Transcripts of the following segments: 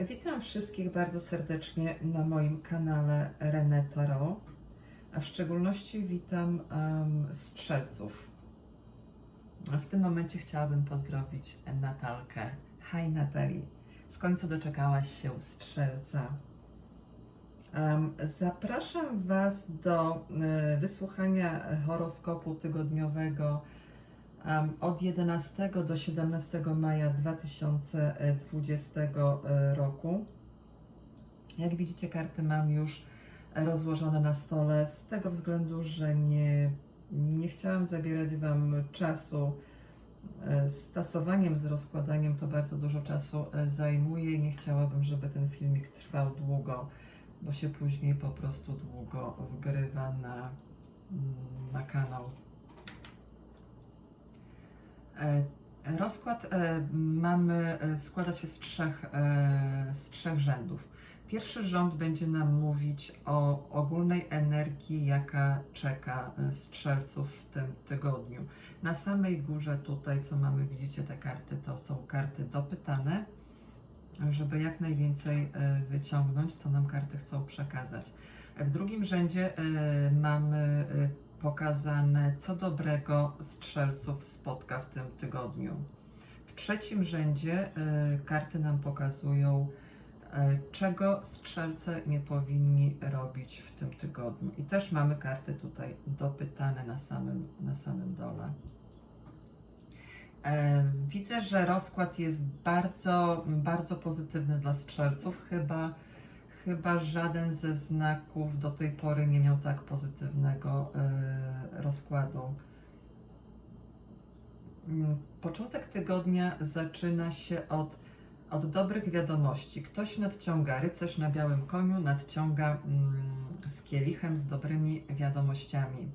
Witam wszystkich bardzo serdecznie na moim kanale René Tarot, a w szczególności witam um, strzelców. W tym momencie chciałabym pozdrowić Natalkę. Hi Natalii, w końcu doczekałaś się strzelca. Um, zapraszam Was do e, wysłuchania horoskopu tygodniowego od 11 do 17 maja 2020 roku. Jak widzicie, karty mam już rozłożone na stole z tego względu, że nie, nie chciałam zabierać Wam czasu. e, Z tasowaniem, z rozkładaniem to bardzo dużo czasu e, zajmuje i nie chciałabym, żeby ten filmik trwał długo, bo się później po prostu długo wgrywa na, na kanał. E, Rozkład e, mamy, e, składa się z trzech, z trzech rzędów. Pierwszy rząd będzie nam mówić o ogólnej energii, jaka czeka strzelców w tym tygodniu. Na samej górze tutaj, co mamy, widzicie te karty, to są karty dopytane, żeby jak najwięcej wyciągnąć, co nam karty chcą przekazać. W drugim rzędzie mamy pokazane, co dobrego strzelców spotka w tym tygodniu. W trzecim rzędzie y, karty nam pokazują, y, czego strzelce nie powinni robić w tym tygodniu. I też mamy karty tutaj dopytane na samym, na samym dole. E, Widzę, że rozkład jest bardzo, bardzo pozytywny dla strzelców. Chyba, chyba żaden ze znaków do tej pory nie miał tak pozytywnego e, rozkładu. Mm, Początek tygodnia zaczyna się od, od dobrych wiadomości. Ktoś nadciąga, rycerz na białym koniu nadciąga mm, z kielichem, z dobrymi wiadomościami.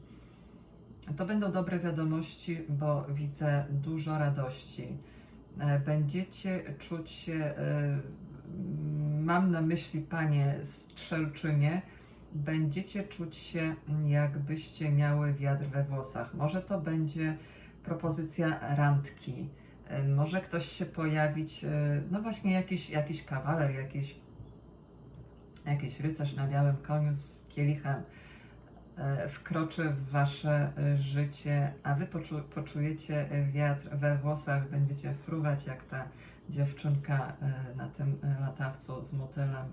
To będą dobre wiadomości, bo widzę dużo radości. E, Będziecie czuć się, mm, mam na myśli panie strzelczynie, będziecie czuć się jakbyście miały wiatr we włosach. Może to będzie propozycja randki. E, Może ktoś się pojawić, e, no właśnie jakiś, jakiś kawaler, jakiś, jakiś rycerz na białym koniu z kielichem e, wkroczy w wasze życie, a wy poczu, poczujecie wiatr we włosach, będziecie fruwać jak ta dziewczynka e, na tym e, latawcu z motylem.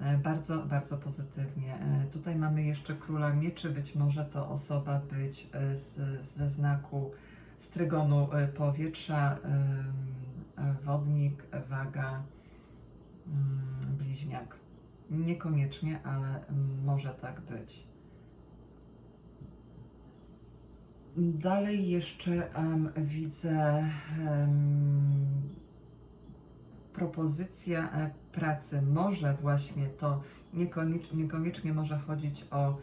E, Bardzo, bardzo pozytywnie. Tutaj mamy jeszcze króla mieczy. Być może to osoba być z, ze znaku strygonu e, powietrza, wodnik, waga, mm, bliźniak. Niekoniecznie, ale może tak być. Dalej jeszcze em, widzę em, propozycja e, pracy. Może właśnie to niekoniecznie, niekoniecznie może chodzić o,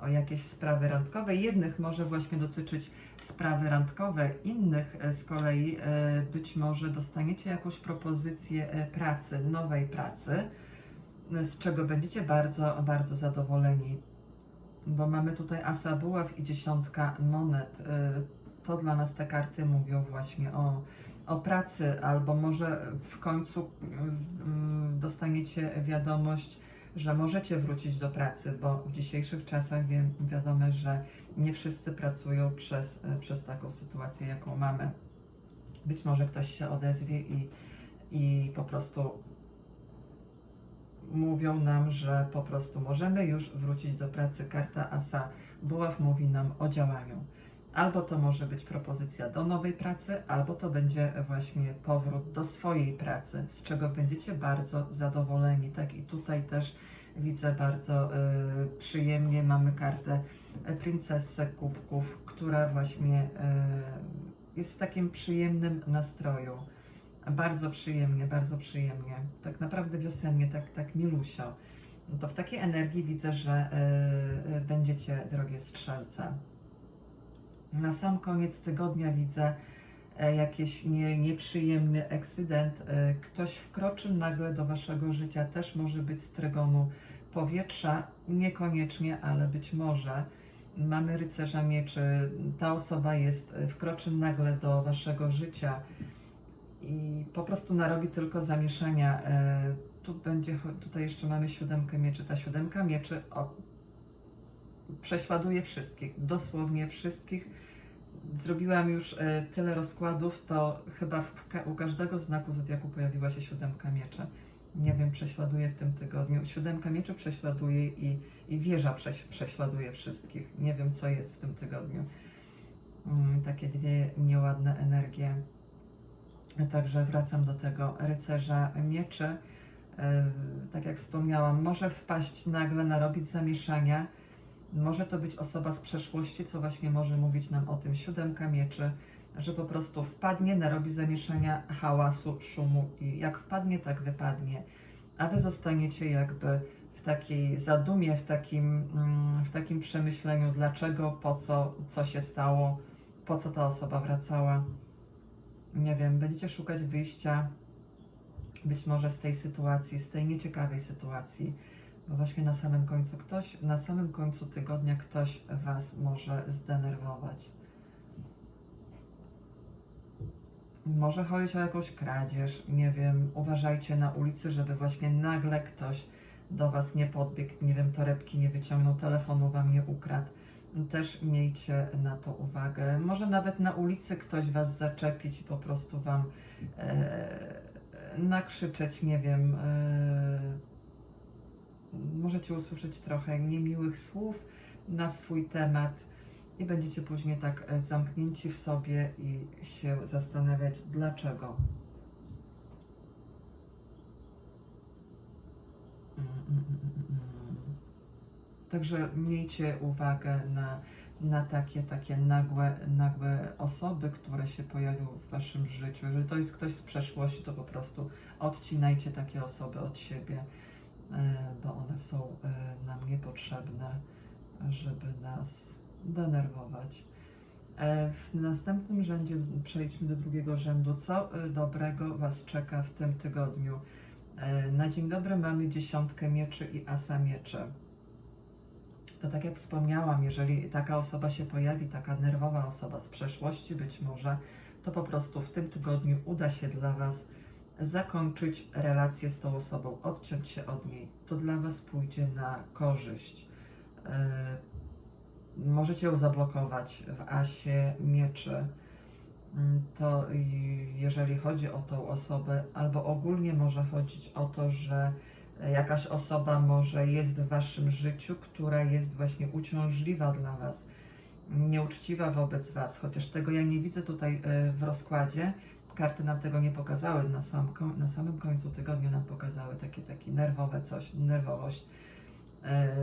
o jakieś sprawy randkowe. Jednych może właśnie dotyczyć sprawy randkowe, innych e, z kolei e, być może dostaniecie jakąś propozycję pracy, nowej pracy, z czego będziecie bardzo, bardzo zadowoleni. Bo mamy tutaj asa buław i dziesiątka monet. To dla nas te karty mówią właśnie o, o pracy, albo może w końcu mm, dostaniecie wiadomość, że możecie wrócić do pracy, bo w dzisiejszych czasach wiem, wiadomo, że nie wszyscy pracują przez, e, przez taką sytuację, jaką mamy. Być może ktoś się odezwie i, i po prostu mówią nam, że po prostu możemy już wrócić do pracy. Karta Asa Buław mówi nam o działaniu. Albo to może być propozycja do nowej pracy, albo to będzie właśnie powrót do swojej pracy, z czego będziecie bardzo zadowoleni. Tak i tutaj też widzę bardzo y, przyjemnie, mamy kartę Princessę Kubków, która właśnie y, jest w takim przyjemnym nastroju. Bardzo przyjemnie, bardzo przyjemnie. Tak naprawdę wiosennie, tak, tak milusio. To w takiej energii widzę, że y, y, będziecie, drogie strzelce. Na sam koniec tygodnia widzę e, jakiś nie, nieprzyjemny eksydent. E, Ktoś wkroczy nagle do waszego życia, też może być z trygonu powietrza, niekoniecznie, ale być może. Mamy rycerza mieczy, ta osoba jest, e, wkroczy nagle do waszego życia i po prostu narobi tylko zamieszania. Tu będzie, tutaj jeszcze mamy siódemkę mieczy. Ta siódemka mieczy prześladuje wszystkich, dosłownie wszystkich. Zrobiłam już e, tyle rozkładów, to chyba ka- u każdego znaku zodiaku pojawiła się siódemka mieczy. Nie wiem, prześladuje w tym tygodniu. Siódemka mieczy prześladuje i, i wieża prześ, prześladuje wszystkich. Nie wiem, co jest w tym tygodniu. Mm, takie dwie nieładne energie. Także wracam do tego rycerza mieczy. E, Tak jak wspomniałam, może wpaść nagle, narobić zamieszania. Może to być osoba z przeszłości, co właśnie może mówić nam o tym siódemka mieczy, że po prostu wpadnie, narobi zamieszania, hałasu, szumu i jak wpadnie, tak wypadnie. A wy zostaniecie jakby w takiej zadumie, w takim, mm, w takim przemyśleniu, dlaczego, po co, co się stało, po co ta osoba wracała. Nie wiem, będziecie szukać wyjścia być może z tej sytuacji, z tej nieciekawej sytuacji, bo właśnie na samym końcu ktoś, na samym końcu tygodnia ktoś Was może zdenerwować. Może chodzić o jakąś kradzież, nie wiem, uważajcie na ulicy, żeby właśnie nagle ktoś do Was nie podbiegł, nie wiem, torebki nie wyciągnął, telefonu Wam nie ukradł. Też miejcie na to uwagę. Może nawet na ulicy ktoś Was zaczepić i po prostu Wam e, nakrzyczeć, nie wiem, e, możecie usłyszeć trochę niemiłych słów na swój temat i będziecie później tak e, zamknięci w sobie i się zastanawiać, dlaczego. Także miejcie uwagę na, na takie, takie nagłe, nagłe osoby, które się pojawią w waszym życiu. Jeżeli to jest ktoś z przeszłości, to po prostu odcinajcie takie osoby od siebie, bo one są e, nam niepotrzebne, żeby nas denerwować. E, W następnym rzędzie przejdźmy do drugiego rzędu. Co e, dobrego Was czeka w tym tygodniu? E, Na dzień dobry mamy dziesiątkę mieczy i asa mieczy. To tak jak wspomniałam, jeżeli taka osoba się pojawi, taka nerwowa osoba z przeszłości być może, to po prostu w tym tygodniu uda się dla Was zakończyć relację z tą osobą, odciąć się od niej. To dla Was pójdzie na korzyść. E, Możecie ją zablokować w asie mieczy. Mm, To jeżeli chodzi o tą osobę, albo ogólnie może chodzić o to, że jakaś osoba może jest w waszym życiu, która jest właśnie uciążliwa dla was, nieuczciwa wobec was, chociaż tego ja nie widzę tutaj e, w rozkładzie. Karty nam tego nie pokazały, na, sam, na samym końcu tygodnia nam pokazały takie, takie nerwowe coś, nerwowość. E,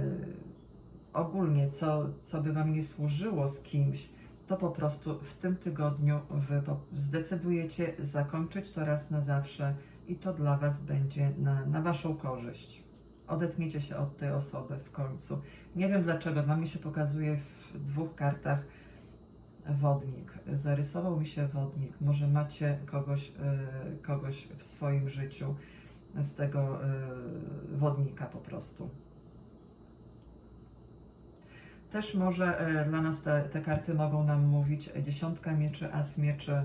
ogólnie, co, co by wam nie służyło z kimś, to po prostu w tym tygodniu wy zdecydujecie zakończyć to raz na zawsze i to dla Was będzie na, na Waszą korzyść. Odetniecie się od tej osoby w końcu. Nie wiem dlaczego, dla mnie się pokazuje w dwóch kartach wodnik. Zarysował mi się wodnik. Może macie kogoś, y, kogoś w swoim życiu z tego y, wodnika po prostu. Też może e, dla nas te, te karty mogą nam mówić e, dziesiątka mieczy, as mieczy.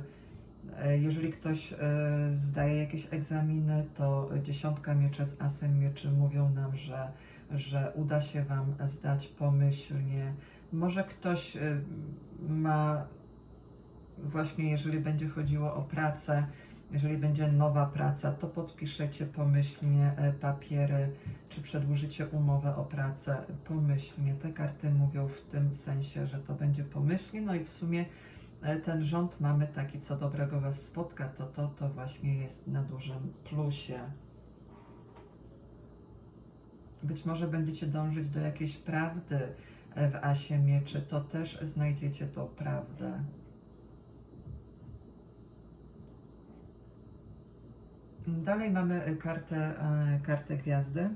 E, Jeżeli ktoś e, zdaje jakieś egzaminy, to dziesiątka mieczy z asem mieczy mówią nam, że, że uda się Wam zdać pomyślnie. Może ktoś e, ma właśnie, jeżeli będzie chodziło o pracę, jeżeli będzie nowa praca, to podpiszecie pomyślnie e, papiery, czy przedłużycie umowę o pracę pomyślnie. Te karty mówią w tym sensie, że to będzie pomyślnie, no i w sumie e, ten rząd mamy taki, co dobrego Was spotka, to to, to właśnie jest na dużym plusie. Być może będziecie dążyć do jakiejś prawdy w Asie Mieczy, to też znajdziecie tą prawdę. Dalej mamy e, kartę, e, kartę gwiazdy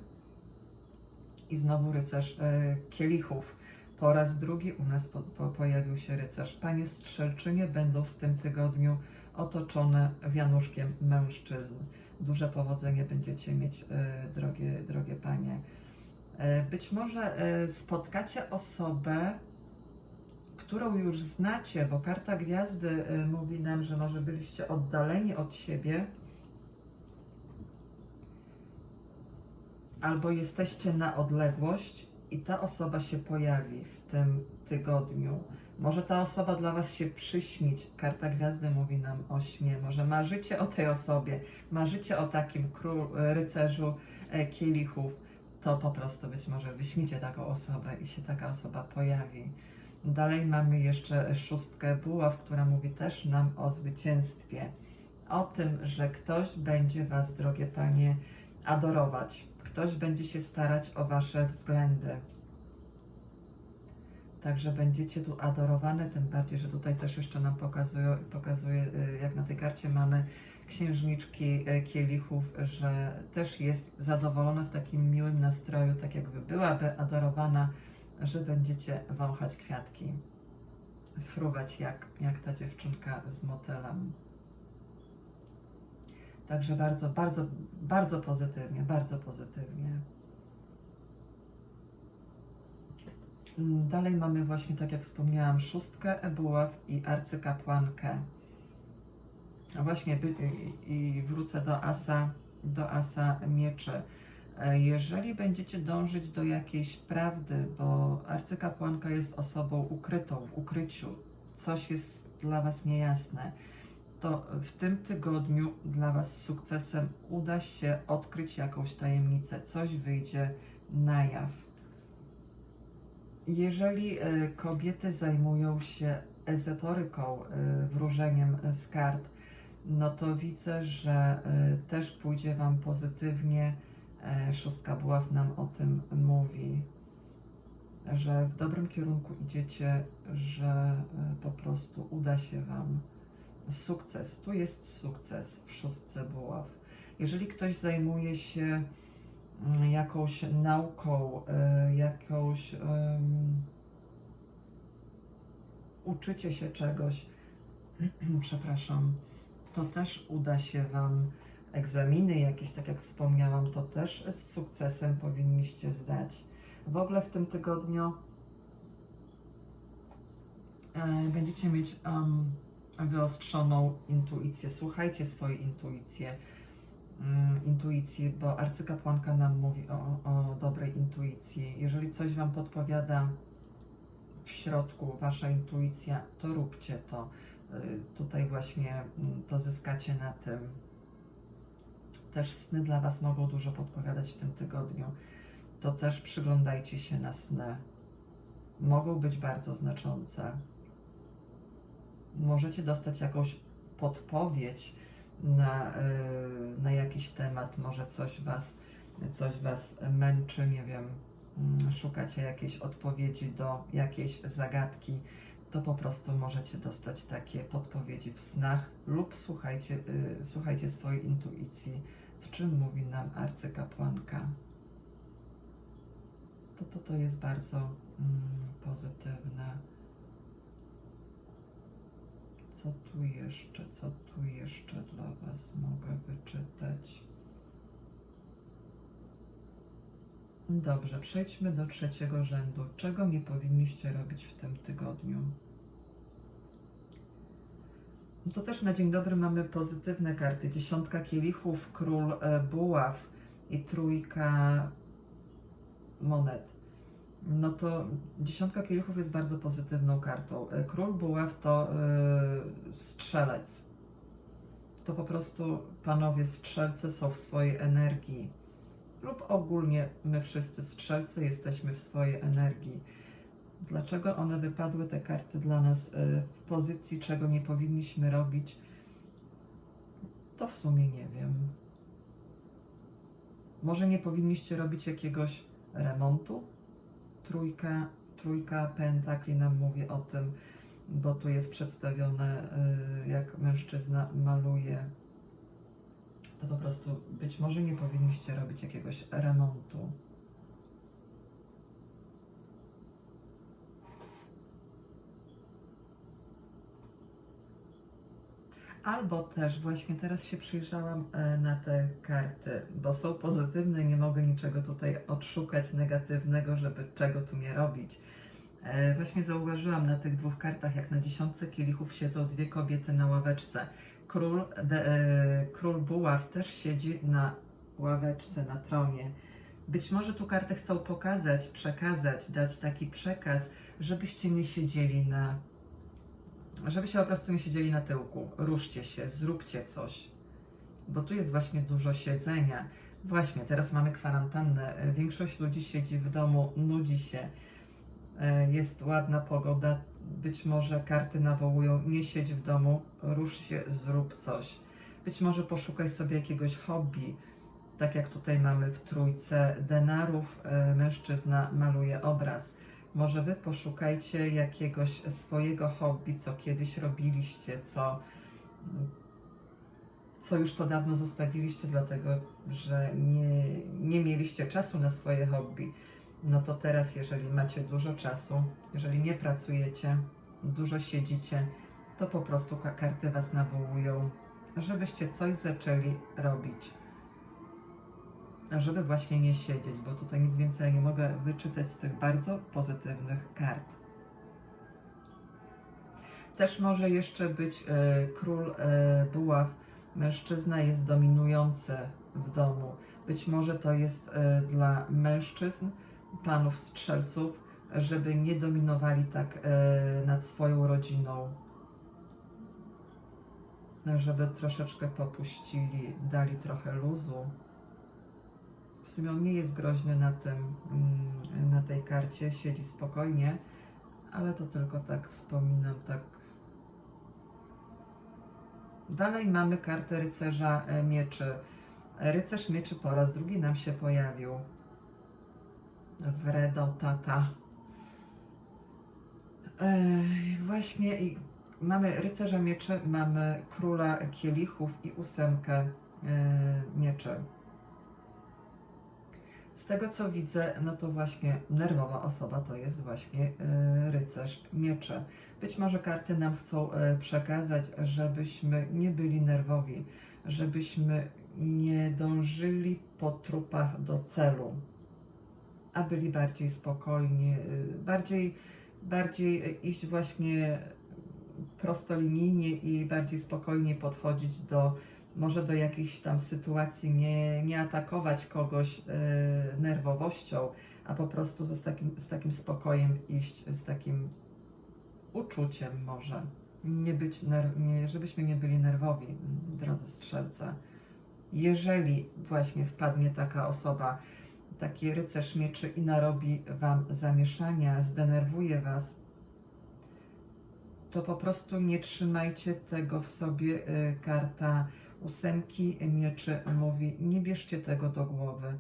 i znowu rycerz e, kielichów. Po raz drugi u nas po, po, pojawił się rycerz. Panie strzelczynie będą w tym tygodniu otoczone wianuszkiem mężczyzn. Duże powodzenie będziecie mieć, drogie, drogie panie. E, Być może e, spotkacie osobę, którą już znacie, bo karta gwiazdy e, mówi nam, że może byliście oddaleni od siebie albo jesteście na odległość i ta osoba się pojawi w tym tygodniu. Może ta osoba dla Was się przyśnić. Karta Gwiazdy mówi nam o śnie. Może marzycie o tej osobie, marzycie o takim król, rycerzu kielichów. To po prostu być może wyśnicie taką osobę i się taka osoba pojawi. Dalej mamy jeszcze szóstkę buław, która mówi też nam o zwycięstwie. O tym, że ktoś będzie Was, drogie Panie, adorować. Ktoś będzie się starać o Wasze względy. Także będziecie tu adorowane, tym bardziej, że tutaj też jeszcze nam pokazuje, pokazuje y, jak na tej karcie mamy księżniczki y, kielichów, że też jest zadowolona w takim miłym nastroju, tak jakby byłaby adorowana, że będziecie wąchać kwiatki, fruwać jak, jak ta dziewczynka z motylem. Także bardzo, bardzo, bardzo pozytywnie, bardzo pozytywnie. Mm, Dalej mamy właśnie, tak jak wspomniałam, szóstkę Ebuław i arcykapłankę. Właśnie by, i, i wrócę do asa, do asa mieczy. E, Jeżeli będziecie dążyć do jakiejś prawdy, bo arcykapłanka jest osobą ukrytą, w ukryciu, coś jest dla Was niejasne, to w tym tygodniu dla Was z sukcesem uda się odkryć jakąś tajemnicę, coś wyjdzie na jaw. Jeżeli e, kobiety zajmują się ezotoryką, e, wróżeniem z kart, no to widzę, że e, też pójdzie Wam pozytywnie. E, Szóstka buław nam o tym mówi, że w dobrym kierunku idziecie, że e, po prostu uda się Wam sukces. Tu jest sukces w szóstce buław. Jeżeli ktoś zajmuje się mm, jakąś nauką, e, jakąś em, uczycie się czegoś, przepraszam, to też uda się Wam egzaminy jakieś, tak jak wspomniałam, to też z sukcesem powinniście zdać. W ogóle w tym tygodniu e, będziecie mieć em, wyostrzoną intuicję. Słuchajcie swojej intuicji, mm, intuicji, bo arcykapłanka nam mówi o, o dobrej intuicji. Jeżeli coś Wam podpowiada w środku Wasza intuicja, to róbcie to. Y, Tutaj właśnie mm, to zyskacie na tym. Też sny dla Was mogą dużo podpowiadać w tym tygodniu. To też przyglądajcie się na sny. Mogą być bardzo znaczące. Możecie dostać jakąś podpowiedź na, y, na jakiś temat, może coś was, coś was męczy, nie wiem, mm, szukacie jakiejś odpowiedzi do jakiejś zagadki, to po prostu możecie dostać takie podpowiedzi w snach lub słuchajcie, y, słuchajcie swojej intuicji, w czym mówi nam arcykapłanka. To, to, to jest bardzo mm, pozytywne. Co tu jeszcze, co tu jeszcze dla Was mogę wyczytać? Dobrze, przejdźmy do trzeciego rzędu. Czego nie powinniście robić w tym tygodniu? No To też na dzień dobry mamy pozytywne karty. Dziesiątka kielichów, król e, buław i trójka monet. No to dziesiątka kielichów jest bardzo pozytywną kartą. E, Król buław to e, strzelec. To po prostu panowie strzelcy są w swojej energii. Lub ogólnie my wszyscy strzelcy jesteśmy w swojej energii. Dlaczego one wypadły, te karty dla nas e, w pozycji, czego nie powinniśmy robić? To w sumie nie wiem. Może nie powinniście robić jakiegoś remontu? Trójka, trójka pentakli nam mówi o tym, bo tu jest przedstawione, y, jak mężczyzna maluje. To po prostu być może nie powinniście robić jakiegoś remontu. Albo też właśnie teraz się przyjrzałam e, na te karty, bo są pozytywne, nie mogę niczego tutaj odszukać negatywnego, żeby czego tu nie robić. E, Właśnie zauważyłam na tych dwóch kartach, jak na dziesiątce kielichów siedzą dwie kobiety na ławeczce. Król, de, e, król Buław też siedzi na ławeczce, na tronie. Być może tu karty chcą pokazać, przekazać, dać taki przekaz, żebyście nie siedzieli na. żebyście po prostu nie siedzieli na tyłku. Ruszcie się, zróbcie coś. Bo tu jest właśnie dużo siedzenia. Właśnie, teraz mamy kwarantannę. Większość ludzi siedzi w domu, nudzi się. E, Jest ładna pogoda. Być może karty nawołują: nie siedź w domu, rusz się, zrób coś. Być może poszukaj sobie jakiegoś hobby. Tak jak tutaj mamy w trójce denarów, e, mężczyzna maluje obraz. Może wy poszukajcie jakiegoś swojego hobby, co kiedyś robiliście, co, co już to dawno zostawiliście, dlatego że nie, nie mieliście czasu na swoje hobby. No to teraz, jeżeli macie dużo czasu, jeżeli nie pracujecie, dużo siedzicie, to po prostu ka- karty was nawołują, żebyście coś zaczęli robić żeby właśnie nie siedzieć, bo tutaj nic więcej nie mogę wyczytać z tych bardzo pozytywnych kart. Też może jeszcze być e, król e, buław. Mężczyzna jest dominujący w domu. Być może to jest e, dla mężczyzn, panów strzelców, żeby nie dominowali tak e, nad swoją rodziną. Żeby troszeczkę popuścili, dali trochę luzu. W sumie on nie jest groźny na, tym, mm, na tej karcie, siedzi spokojnie, ale to tylko tak wspominam, tak. Dalej mamy kartę rycerza e, mieczy. Rycerz mieczy po raz drugi nam się pojawił. Wredo tata. Ej, właśnie i mamy rycerza mieczy, mamy króla kielichów i ósemkę e, mieczy. Z tego co widzę, no to właśnie nerwowa osoba to jest właśnie y, rycerz miecze. Być może karty nam chcą y, przekazać, żebyśmy nie byli nerwowi, żebyśmy nie dążyli po trupach do celu, a byli bardziej spokojni, y, bardziej, bardziej iść właśnie prostolinijnie i bardziej spokojnie podchodzić do może do jakichś tam sytuacji nie, nie atakować kogoś e, nerwowością, a po prostu z, takim, z takim spokojem iść, z takim uczuciem może. Nie być ner- nie, żebyśmy nie byli nerwowi, drodzy strzelce. Jeżeli właśnie wpadnie taka osoba, taki rycerz mieczy i narobi wam zamieszania, zdenerwuje was, to po prostu nie trzymajcie tego w sobie. y, Karta ósemki mieczy mówi: nie bierzcie tego do głowy,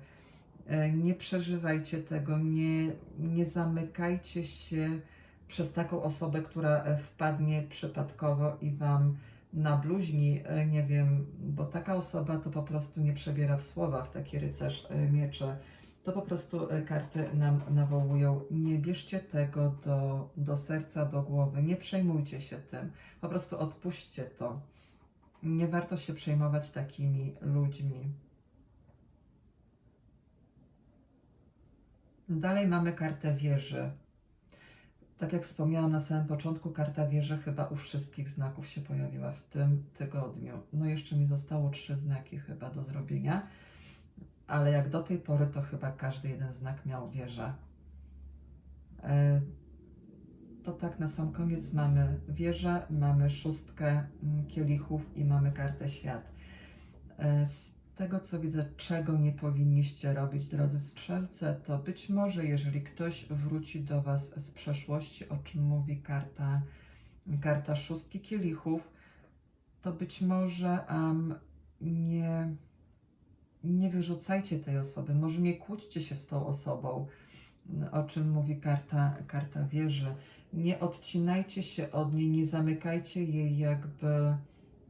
y, nie przeżywajcie tego, nie, nie zamykajcie się przez taką osobę, która e, wpadnie przypadkowo i wam nabluźni, e, nie wiem, bo taka osoba to po prostu nie przebiera w słowach, taki rycerz miecze. To po prostu e, karty nam nawołują. Nie bierzcie tego do, do serca, do głowy, nie przejmujcie się tym. Po prostu odpuśćcie to. Nie warto się przejmować takimi ludźmi. Dalej mamy kartę wieży. Tak jak wspomniałam na samym początku, karta wieży chyba u wszystkich znaków się pojawiła w tym tygodniu. No jeszcze mi zostało trzy znaki chyba do zrobienia, ale jak do tej pory, to chyba każdy jeden znak miał wieżę. E, To tak na sam koniec mamy wieżę, mamy szóstkę mm, kielichów i mamy kartę świat. E, Z tego co widzę, czego nie powinniście robić, drodzy strzelce, to być może, jeżeli ktoś wróci do Was z przeszłości, o czym mówi karta, karta szóstki kielichów, to być może um, nie, nie wyrzucajcie tej osoby, może nie kłóćcie się z tą osobą, o czym mówi karta, karta wieży. Nie odcinajcie się od niej, nie zamykajcie jej jakby,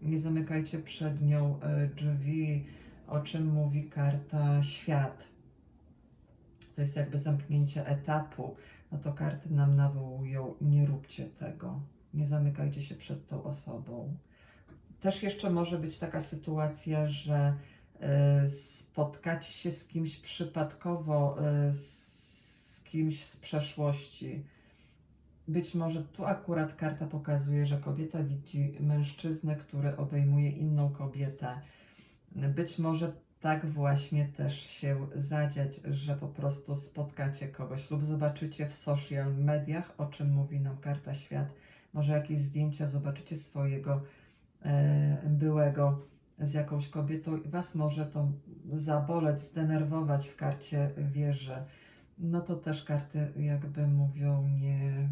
nie zamykajcie przed nią e, drzwi, o czym mówi karta świat. To jest jakby zamknięcie etapu. No to karty nam nawołują, nie róbcie tego. Nie zamykajcie się przed tą osobą. Też jeszcze może być taka sytuacja, że e, spotkacie się z kimś przypadkowo, e, z kimś z przeszłości. Być może tu akurat karta pokazuje, że kobieta widzi mężczyznę, który obejmuje inną kobietę. Być może tak właśnie też się zadziać, że po prostu spotkacie kogoś lub zobaczycie w social mediach, o czym mówi nam karta świat. Może jakieś zdjęcia zobaczycie swojego e, byłego z jakąś kobietą i was może to zaboleć, zdenerwować w karcie wieży. No to też karty jakby mówią nie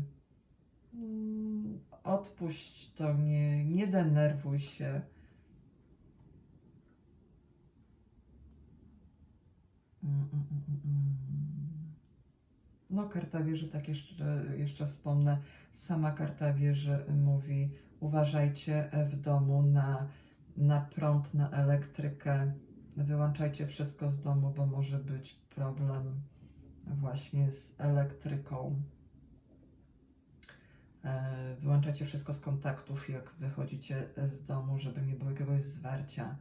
mm, odpuść to, nie, nie denerwuj się. Mm, mm. No, karta wieży, tak jeszcze, jeszcze wspomnę, sama karta wieży mówi, uważajcie w domu na, na prąd, na elektrykę, wyłączajcie wszystko z domu, bo może być problem właśnie z elektryką. E, Wyłączajcie wszystko z kontaktów, jak wychodzicie z domu, żeby nie było jakiegoś zwarcia,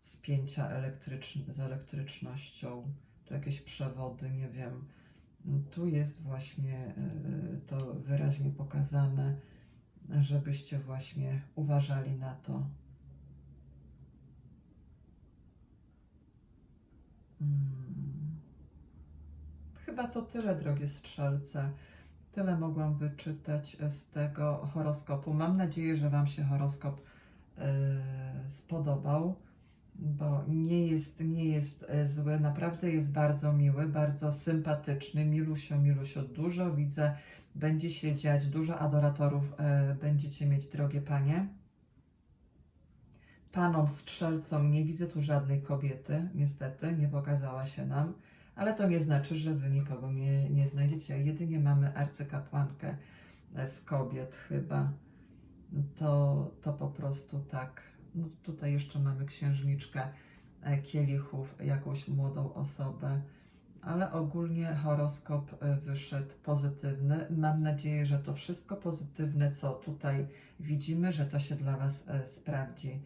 spięcia elektryczn- z elektrycznością, tu jakieś przewody, nie wiem. Tu jest właśnie e, to wyraźnie pokazane, żebyście właśnie uważali na to. Mm. Chyba to tyle, drogie strzelce. Tyle mogłam wyczytać z tego horoskopu. Mam nadzieję, że Wam się horoskop e, spodobał, bo nie jest, nie jest e, zły. Naprawdę jest bardzo miły, bardzo sympatyczny. Milusio, Milusio, dużo widzę. Będzie się dziać, dużo adoratorów e, będziecie mieć, drogie panie. Panom strzelcom nie widzę tu żadnej kobiety, niestety, nie pokazała się nam ale to nie znaczy, że wy nikogo nie, nie znajdziecie. Jedynie mamy arcykapłankę z kobiet chyba. To, to po prostu tak. No tutaj jeszcze mamy księżniczkę e, kielichów, jakąś młodą osobę, ale ogólnie horoskop e, wyszedł pozytywny. Mam nadzieję, że to wszystko pozytywne, co tutaj widzimy, że to się dla Was e, sprawdzi.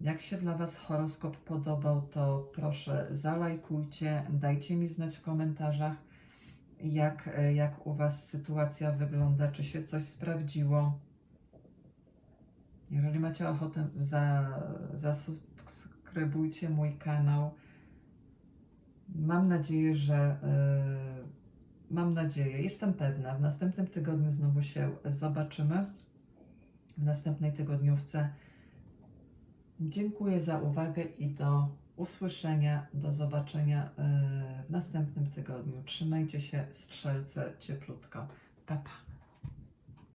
Jak się dla Was horoskop podobał, to proszę zalajkujcie, dajcie mi znać w komentarzach, jak, jak u Was sytuacja wygląda, czy się coś sprawdziło. Jeżeli macie ochotę, za, zasubskrybujcie mój kanał. Mam nadzieję, że yy, mam nadzieję, jestem pewna, w następnym tygodniu znowu się zobaczymy. W następnej tygodniówce. Dziękuję za uwagę i do usłyszenia, do zobaczenia yy, w następnym tygodniu. Trzymajcie się, strzelce cieplutko. Pa, pa.